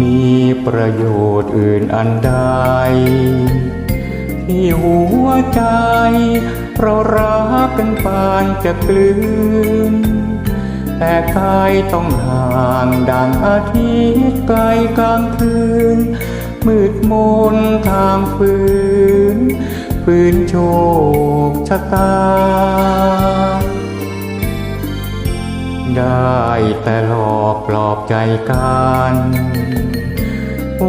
มีประโยชน์อื่นอันใดที่หัวใจเรารักกันปานจะกลืน แต่กายต้องห่างดังอาทิตย์ไกลกลางคืน มืดมนทางฝืนฝืนโชคชะตา ได้แต่หลอกปลอบใจกัน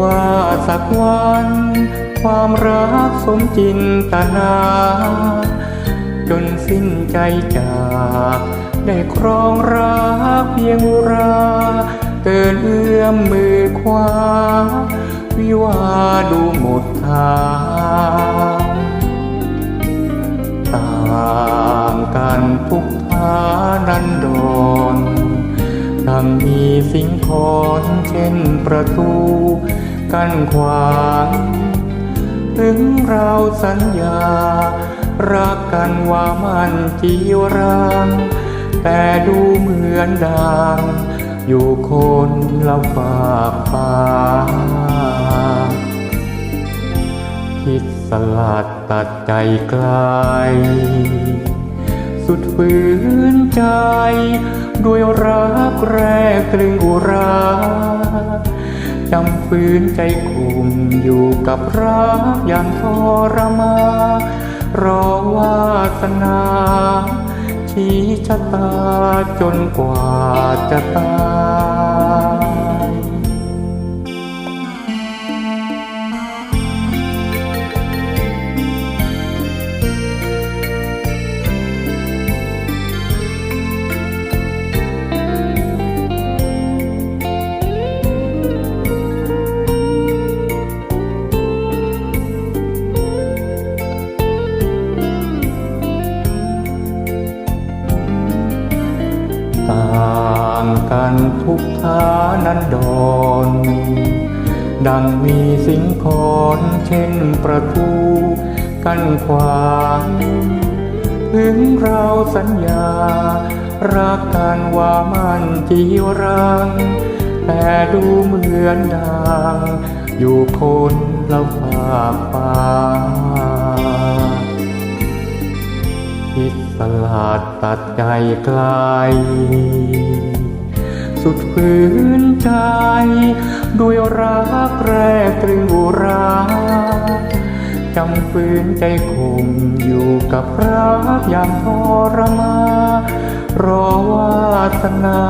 ว่าสักวัน ความรักสมจินตนา จนสิ้นใจจากได้ครองรักเพียงราเกินเอื้อมมือคว้าางกันทุกฐานันดรดังมีสิงของเช่นประตูกั้นขวางถึงเราสัญญา รักกันว่ามันจีรัง แต่ดูเหมือนดัง อยู่คนละฝากฟ้าคิดสลัดตัดใจไกล สุดฝืนใจ ด้วยรักแรกตรึงอุราจำฝืนใจคุมอยู่กับรักอย่างทรมารอวาสนาชี้ชะตาจนกว่าจะตายางกันทุกฐานั้นดรดังมีสิงของเช่นประตูกั้นขวางถึงเราสัญญา รักกันว่ามันจีรัง แต่ดูเหมือนดังอยู่คนละฝากฟ้าคิดสลัดตัดใจไกล สุดฝืนใจ ด้วยรักแรกตรึงอุราจำฝืนใจคงอยู่กับรักอย่างทรมารอวาสนา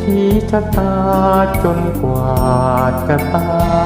ชี้ชะตาจนกว่าจะตาย